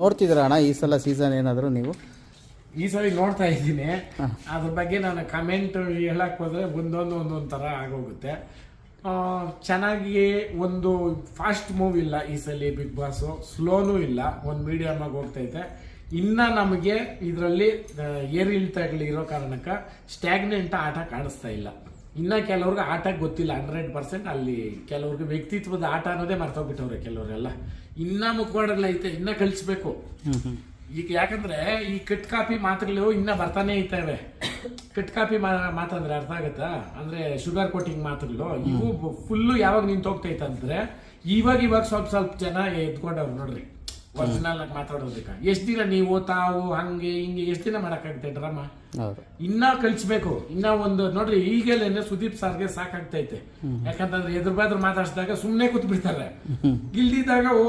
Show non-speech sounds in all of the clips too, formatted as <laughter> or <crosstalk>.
ನೋಡ್ತಿದ್ದೀರಾ ಅಣ್ಣ ಈ ಸಲ ಸೀಸನ್ ಏನಾದರೂ ನೀವು? ಈ ಸಲ ನೋಡ್ತಾ ಇದ್ದೀನಿ. ಅದ್ರ ಬಗ್ಗೆ ನಾನು ಕಮೆಂಟ್ ಹೇಳಕ್ ಹೋದ್ರೆ ಒಂದೊಂದು ಒಂದೊಂದು ಥರ ಆಗೋಗುತ್ತೆ. ಚೆನ್ನಾಗಿ ಒಂದು ಫಾಸ್ಟ್ ಮೂವ್ ಇಲ್ಲ ಈ ಸಲ ಬಿಗ್ ಬಾಸು ಸ್ಲೋನೂ ಇಲ್ಲ ಒಂದು ಮೀಡಿಯಮ್ ಆಗಿ ಹೋಗ್ತೈತೆ ಇನ್ನ ನಮಗೆ ಇದರಲ್ಲಿ ಏರಿಳಿತಗಳಿರೋ ಕಾರಣಕ್ಕೆ ಸ್ಟ್ಯಾಗ್ನೆಂಟ್ ಆಟ ಕಾಣಿಸ್ತಾ ಇಲ್ಲ. ಇನ್ನ ಕೆಲವ್ರಿಗೆ ಆಟ ಗೊತ್ತಿಲ್ಲ ಹಂಡ್ರೆಡ್ ಪರ್ಸೆಂಟ್ ಅಲ್ಲಿ ಕೆಲವ್ರಿಗೆ ವ್ಯಕ್ತಿತ್ವದ ಆಟ ಅನ್ನೋದೇ ಮರ್ತೋಗ್ಬಿಟ್ಟವ್ರೆ ಕೆಲವರೆಲ್ಲ. ಇನ್ನ ಮುಖವಾಡಲ್ಲ ಐತೆ ಇನ್ನ ಕಲಿಸ್ಬೇಕು ಈಗ ಯಾಕಂದ್ರೆ ಈ ಕಟ್ ಕಾಪಿ ಮಾತ್ರೆಗಳು ಇನ್ನ ಬರ್ತಾನೆ ಇರ್ತವೆ ಕಟ್ ಕಾಪಿ ಮಾತಂದ್ರೆ ಅರ್ಥ ಆಗತ್ತಾ? ಅಂದ್ರೆ ಶುಗರ್ ಕೋಟಿಂಗ್ ಮಾತುಗಳು ಇವು ಫುಲ್ಲು ಯಾವಾಗ ನಿಂತೋಗ್ತೈತಂದ್ರೆ ಹೋಗ್ತೈತೆ ಅಂದ್ರೆ ಇವಾಗ ಇವಾಗ ಸ್ವಲ್ಪ ಸ್ವಲ್ಪ ಜನ ಎದ್ಕೊಂಡವ್ರು ನೋಡ್ರಿ. ಒರಿಜಿನಲ್ ಆಗಿ ಮಾತಾಡೋದಕ್ಕೆ. ಎಷ್ಟ್ ದಿನ ನೀವು ತಾವು ಹಂಗೆ ಹಿಂಗೆ ಎಷ್ಟ್ ದಿನ ಮಾಡಕ್ಕಾಗುತ್ತೆ ಡ್ರಾಮಾ? ಹೌದು. ಇನ್ನ ಕಲಿಸ್ಬೇಕು. ಇನ್ನ ಒಂದು ನೋಡ್ರಿ ಈಗಲೇನೆ ಸುದೀಪ್ ಸರ್ಗೆ ಸಾಕಾಗ್ತೈತೆ. ಯಾಕಂತಂದ್ರೆ ಎದುರು ಬಾದ್ರು ಮಾತಾಡ್ಸಿದಾಗ ಸುಮ್ನೆ ಕೂತ್ ಬಿಡ್ತಾರೆ ಇಲ್ದಿದ್ದಾಗ ಓ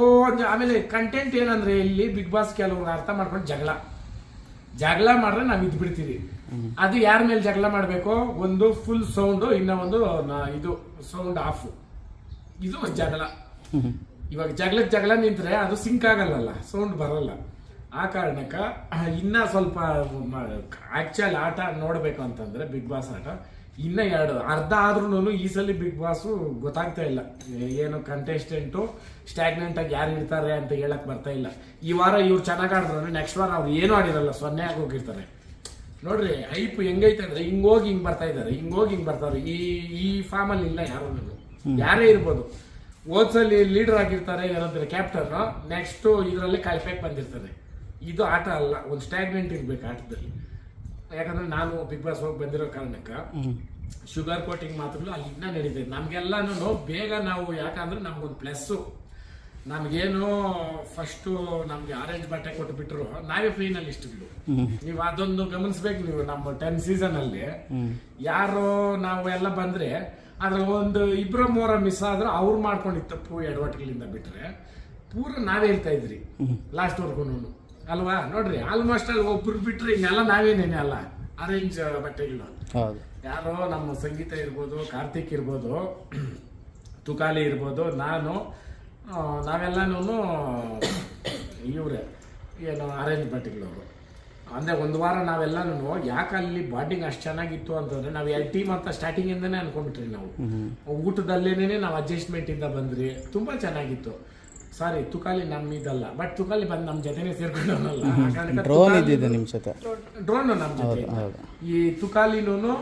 ಆಮೇಲೆ ಕಂಟೆಂಟ್ ಏನಂದ್ರೆ ಇಲ್ಲಿ ಬಿಗ್ ಬಾಸ್ ಕೆಲವ್ರು ಅರ್ಥ ಮಾಡ್ಕೊಂಡು ಜಗಳ. ಜಗಳ ಮಾಡ್ರೆ ನಾವ್ ಇದ್ ಬಿಡ್ತೀವಿ ಅದು ಯಾರ ಮೇಲೆ ಜಗಳ ಮಾಡ್ಬೇಕು ಒಂದು ಫುಲ್ ಸೌಂಡ್ ಇನ್ನ ಒಂದು ಇದು ಸೌಂಡ್ ಆಫ್ ಇದು ಜಗಳ. ಇವಾಗ ಜಗಳಕ್ಕೆ ಜಗಳ ನಿಂತರೆ ಅದು ಸಿಂಕ್ ಆಗಲ್ಲಲ್ಲ ಸೌಂಡ್ ಬರಲ್ಲ. ಆ ಕಾರಣಕ್ಕ ಇನ್ನ ಸ್ವಲ್ಪ ಆ್ಯಕ್ಚುಲ್ ಆಟ ನೋಡಬೇಕು ಅಂತಂದ್ರೆ ಬಿಗ್ ಬಾಸ್ ಆಟ. ಇನ್ನ ಎರಡು ಅರ್ಧ ಆದ್ರೂ ಈ ಸಲ ಬಿಗ್ ಬಾಸ್ ಗೊತ್ತಾಗ್ತಾ ಇಲ್ಲ. ಏನು ಕಂಟೆಸ್ಟೆಂಟು ಸ್ಟ್ಯಾಗ್ನೆಂಟಾಗಿ ಯಾರು ಇರ್ತಾರೆ ಅಂತ ಹೇಳಕ್ ಬರ್ತಾ ಇಲ್ಲ. ಈ ವಾರ ಇವ್ರು ಚೆನ್ನಾಗಿ ಆಡಿದ್ರೆ ನೆಕ್ಸ್ಟ್ ವಾರ ಅವ್ರು ಏನು ಆಡಿರಲ್ಲ ಸೊನ್ನೆ ಆಗಿ ಹೋಗಿರ್ತಾರೆ. ನೋಡ್ರಿ ಹೈಪ್ ಹೆಂಗೈತೆ ಅಂದ್ರೆ ಹಿಂಗೋಗಿ ಹಿಂಗ್ ಬರ್ತಾ ಇದಾರೆ ಹಿಂಗೋಗಿ ಹಿಂಗ್ ಬರ್ತಾರೆ ಈ ಈ ಫಾರ್ಮ್ ಅಲ್ಲಿ ಇಲ್ಲ ಯಾರು ಯಾರೇ ಇರ್ಬೋದು. ಓದ್ಸಲಿ ಲೀಡರ್ ಆಗಿರ್ತಾರೆ ಏನಂದ್ರೆ ಕ್ಯಾಪ್ಟನ್ ನೆಕ್ಸ್ಟ್ ಇದರಲ್ಲಿ ಕಾಲ್ಫೇಕ್ ಬಂದಿರ್ತಾರೆ ಇದು ಆಟ ಅಲ್ಲ ಒಂದು ಸ್ಟ್ಯಾಗ್ನೆಂಟ್ ಇರ್ಬೇಕು ಆಟದಲ್ಲಿ. ಯಾಕಂದ್ರೆ ನಾನು ಬಿಗ್ ಬಾಸ್ ಹೋಗಿ ಬಂದಿರೋ ಕಾರಣಕ್ಕೆ ಶುಗರ್ ಕೋಟಿಂಗ್ ಮಾತ್ರಗಳು ಅಲ್ಲಿ ಇನ್ನೂ ನಡೀತದೆ. ನಮ್ಗೆಲ್ಲಾನು ಬೇಗ ನಾವು ಯಾಕಂದ್ರೆ ನಮ್ಗೊಂದು ಪ್ಲಸ್ಸು ನಮ್ಗೇನು ಫಸ್ಟು ನಮ್ಗೆ ಆರೆಂಜ್ ಬಟ್ಟೆ ಕೊಟ್ಟು ಬಿಟ್ಟರು ನಾವೇ ಫೈನಲಿಸ್ಟ್ಗಳು ನೀವು ಅದೊಂದು ಗಮನಿಸ್ಬೇಕು ನೀವು ನಮ್ಮ ಟೆನ್ ಸೀಸನ್ ಅಲ್ಲಿ. ಯಾರು ನಾವು ಎಲ್ಲ ಬಂದ್ರೆ ಅದ್ರ ಒಂದು ಇಬ್ಬರ ಮೂರ ಮಿಸ್ ಆದ್ರೆ ಅವ್ರು ಮಾಡ್ಕೊಂಡಿದ್ದ ತಪ್ಪು ಎಡವಟ್ಗಳಿಂದ ಬಿಟ್ರೆ ಪೂರ ನಾವೇ ಹೇಳ್ತಾ ಇದ್ರಿ. ಲಾಸ್ಟ್ ವರ್ಗು ಅಲ್ವಾ? ನೋಡ್ರಿ ಆಲ್ಮೋಸ್ಟ್ ಅಲ್ಲಿ ಒಬ್ರು ಬಿಟ್ರೆ ಇನ್ನೆಲ್ಲ ನಾವೇನೇನೆ ಅಲ್ಲ? ಅರೇಂಜ್ ಬಟ್ಟೆಗಳು. ಯಾರೋ ನಮ್ಮ ಸಂಗೀತ ಇರ್ಬೋದು ಕಾರ್ತಿಕ್ ಇರ್ಬೋದು <clears throat> ತುಕಾಲಿ ಇರ್ಬೋದು ನಾನು ನಾವೆಲ್ಲನೂ ಇವರೇ ಏನು ಅರೇಂಜ್ ಬಟ್ಟೆಗಳವರು. ಅಂದರೆ ಒಂದು ವಾರ ನಾವೆಲ್ಲನೂ ಯಾಕೆ ಅಲ್ಲಿ ಬಾಂಡಿಂಗ್ ಅಷ್ಟು ಚೆನ್ನಾಗಿತ್ತು ಅಂತಂದ್ರೆ ನಾವು ಎರಡು ಟೀಮ್ ಅಂತ ಸ್ಟಾರ್ಟಿಂಗ್ ಇಂದನೇ ಅನ್ಕೊಂಡ್ಬಿಟ್ರಿ ನಾವು. ಊಟದಲ್ಲೇನೆ ನಾವು ಅಡ್ಜಸ್ಟ್ಮೆಂಟ್ ಇಂದ ಬಂದ್ರಿ. ತುಂಬಾ ಚೆನ್ನಾಗಿತ್ತು. ಸಾರಿ ತುಕಾಲಿ ನಮ್ಮಿದಲ್ಲ. ಬಟ್ ತುಕಾಲಿ ಬಂದು ನಮ್ಮ ಜೊತೆನೇ ಸೇರ್ಕೊಂಡವನಲ್ಲ. ಡ್ರೋನ್ ಇದ್ದಿದೆ ನಿಮ್ಮ ಜೊತೆ. ಡ್ರೋನ್ ನಮ್ಮ ಜೊತೆ. ಈ ತುಕಾಲಿನೂ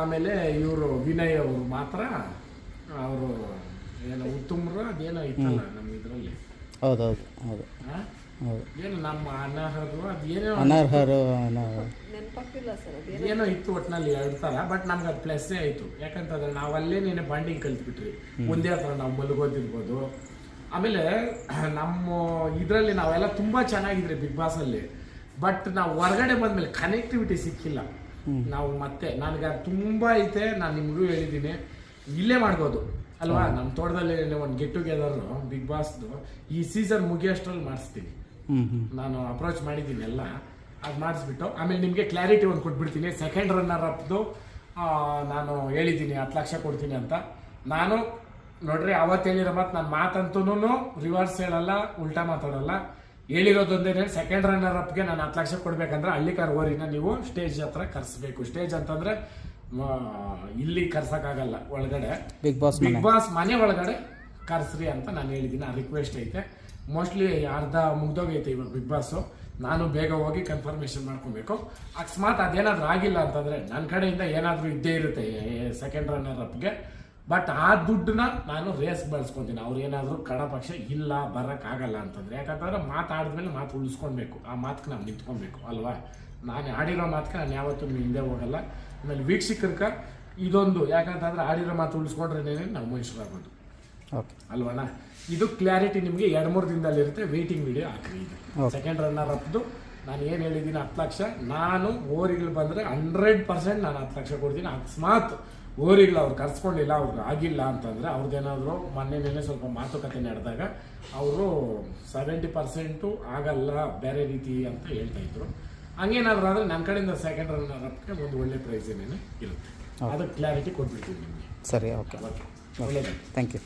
ಆಮೇಲೆ ಇವರು ವಿನಯ್ ಅವರು ಮಾತ್ರ ಅವರು ಏನೋ ಉತ್ತಮ್ರು ಅದೇನೋ ಇತ್ತಲ್ಲ ನಮ್ಮ ಇದರಲ್ಲಿ ಹೌದೌದು ಹೌದು ಹೌದು. ಹೌದು ಏನು ನಮ್ಮ ಅನರ್ಹರು ಅದೇನೋ ಅನರ್ಹರು ಅನ- ಏನೋ ಇತ್ತು ಒಟ್ಟಿನಲ್ಲಿ ಎರಡು ಬಟ್ ನಮ್ಗೆ ಅದು ಪ್ಲಸ್ಸೇ ಆಯಿತು. ಯಾಕಂತಂದ್ರೆ ನಾವು ಅಲ್ಲೇ ನೀನೆ ಬಾಂಡಿಂಗ್ ಕಲ್ತ್ಬಿಟ್ರಿ ಒಂದೇ ಹತ್ರ ನಾವು ಮಲಗೋದಿರ್ಬೋದು. ಆಮೇಲೆ <clears throat> ನಮ್ಮ ಇದರಲ್ಲಿ ನಾವೆಲ್ಲ ತುಂಬಾ ಚೆನ್ನಾಗಿದ್ರಿ ಬಿಗ್ ಬಾಸ್ ಅಲ್ಲಿ. ಬಟ್ ನಾವು ಹೊರಗಡೆ ಬಂದ್ಮೇಲೆ ಕನೆಕ್ಟಿವಿಟಿ ಸಿಕ್ಕಿಲ್ಲ. ನಾವು ಮತ್ತೆ ನನಗೆ ಅದು ತುಂಬಾ ಐತೆ ನಾನು ನಿಮಗೂ ಹೇಳಿದ್ದೀನಿ. ಇಲ್ಲೇ ಮಾಡ್ಬೋದು. ಅಲ್ವಾ? ನಮ್ಮ ತೋಟದಲ್ಲಿ ಒಂದು ಗೆಟ್ ಟುಗೆದರ್ ಬಿಗ್ ಬಾಸ್ದು ಈ ಸೀಸನ್ ಮುಗಿಯೋಷ್ಟ್ರಲ್ಲಿ ಮಾಡಿಸ್ತೀನಿ. ನಾನು ಅಪ್ರೋಚ್ ಮಾಡಿದ್ದೀನಿ ಎಲ್ಲ. ಅದು ಮಾಡಿಸ್ಬಿಟ್ಟು ಆಮೇಲೆ ನಿಮಗೆ ಕ್ಲಾರಿಟಿ ಒಂದು ಕೊಟ್ಬಿಡ್ತೀನಿ. ಸೆಕೆಂಡ್ ರನ್ನರ್ ಅಪ್ದು ನಾನು ಹೇಳಿದ್ದೀನಿ ಹತ್ತು ಲಕ್ಷ ಕೊಡ್ತೀನಿ ಅಂತ. ನಾನು ನೋಡ್ರಿ ಅವತ್ತು ಹೇಳಿರೋ ಮಾತು ನಾನು ಮಾತಂತೂ ರಿವರ್ಸ್ ಹೇಳಲ್ಲ ಉಲ್ಟಾ ಮಾತಾಡಲ್ಲ. ಹೇಳಿರೋದೊಂದೇನೆ ಸೆಕೆಂಡ್ ರನ್ನರ್ ಅಪ್ಗೆ ನಾನು ಹತ್ತು ಲಕ್ಷ ಕೊಡ್ಬೇಕಂದ್ರೆ ಹಳ್ಳಿ ಓರಿನ ನೀವು ಸ್ಟೇಜ್ ಹತ್ರ ಕರ್ಸ್ಬೇಕು. ಸ್ಟೇಜ್ ಅಂತಂದ್ರೆ ಇಲ್ಲಿ ಕರ್ಸೋಕ್ಕಾಗಲ್ಲ ಒಳಗಡೆ. ಬಿಗ್ ಬಾಸ್ ಬಿಗ್ ಬಾಸ್ ಮನೆ ಒಳಗಡೆ ಕರ್ಸ್ರಿ ಅಂತ ನಾನು ಹೇಳಿದ್ದೀನಿ. ಆ ರಿಕ್ವೆಸ್ಟ್ ಐತೆ. ಮೋಸ್ಟ್ಲಿ ಅರ್ಧ ಮುಗ್ದೋಗೈತೆ ಇವಾಗ ಬಿಗ್ ಬಾಸ್ ನಾನು ಬೇಗ ಹೋಗಿ ಕನ್ಫರ್ಮೇಶನ್ ಮಾಡ್ಕೊಬೇಕು. ಅಕಸ್ಮಾತ್ ಅದೇನಾದರೂ ಆಗಿಲ್ಲ ಅಂತಂದ್ರೆ ನನ್ನ ಕಡೆಯಿಂದ ಏನಾದರೂ ಇದ್ದೇ ಇರುತ್ತೆ ಸೆಕೆಂಡ್ ರನ್ನರ್ ಅಪ್ಗೆ ಬಟ್ ಆ ದುಡ್ಡನ್ನ ನಾನು ರೇಸ್ ಬಳಸ್ಕೊತೀನಿ. ಅವ್ರು ಏನಾದರೂ ಕಡ ಪಕ್ಷ ಇಲ್ಲ, ಬರಕ್ ಆಗಲ್ಲ ಅಂತಂದ್ರೆ. ಯಾಕಂತಂದ್ರೆ ಮಾತಾಡಿದ್ಮೇಲೆ ಮಾತು ಉಳಿಸ್ಕೊಳ್ಬೇಕು ಆ ಮಾತಕ್ಕೆ ನಾವು ನಿಂತ್ಕೊಬೇಕು ಅಲ್ವಾ? ನಾನು ಆಡಿರೋ ಮಾತಕ್ಕೆ ನಾನು ಯಾವತ್ತೂ ಹಿಂದೆ ಹೋಗಲ್ಲ. ಆಮೇಲೆ ವೀಕ್ಷಕರ್ಕ ಇದೊಂದು. ಯಾಕಂತಂದ್ರೆ ಆಡಿರೋ ಮಾತು ಉಳಿಸ್ಕೊಂಡ್ರೆ ನಾವು ಮನುಷ್ಯರಾಗೋದು. ಅಲ್ವಣ್ಣ? ಇದು ಕ್ಲಾರಿಟಿ ನಿಮಗೆ ಎರಡು ಮೂರು ದಿನದಲ್ಲಿ ಇರುತ್ತೆ. ವೇಟಿಂಗ್ ವಿಡಿಯೋ ಹಾಕ್ರಿ ಇದು. ಸೆಕೆಂಡ್ ರನ್ನರ್ ಅಪ್ದು ನಾನು ಏನು ಹೇಳಿದ್ದೀನಿ ಹತ್ತು ಲಕ್ಷ. ನಾನು ಓರಿಗಳು ಬಂದರೆ ಹಂಡ್ರೆಡ್ ಪರ್ಸೆಂಟ್ ನಾನು ಹತ್ತು ಲಕ್ಷ ಕೊಡ್ತೀನಿ. ಅಕಸ್ಮಾತ್ ಓರಿಗಳು ಅವ್ರು ಕರ್ಸ್ಕೊಂಡಿಲ್ಲ ಅವ್ರಿಗೆ ಆಗಿಲ್ಲ ಅಂತಂದರೆ ಅವ್ರದ್ದೇನಾದ್ರು ಮೊನ್ನೆ ನೆನೆ ಸ್ವಲ್ಪ ಮಾತುಕತೆ ನಡೆದಾಗ ಅವರು ಸೆವೆಂಟಿ ಪರ್ಸೆಂಟು ಆಗಲ್ಲ ಬೇರೆ ರೀತಿ ಅಂತ ಹೇಳ್ತಾ ಇದ್ರು. ಹಂಗೇನಾದ್ರೂ ಆದರೆ ನನ್ನ ಕಡೆಯಿಂದ ಸೆಕೆಂಡ್ ರನ್ನರ್ ಅಪ್ಗೆ ಒಂದು ಒಳ್ಳೆ ಪ್ರೈಸ್ ಏನೇನು ಇರುತ್ತೆ. ಅದಕ್ಕೆ ಕ್ಲಾರಿಟಿ ಕೊಟ್ಬಿಡ್ತೀನಿ ನಿಮಗೆ. ಸರಿ ಓಕೆ. ಒಳ್ಳೆಯದು ಥ್ಯಾಂಕ್ ಯು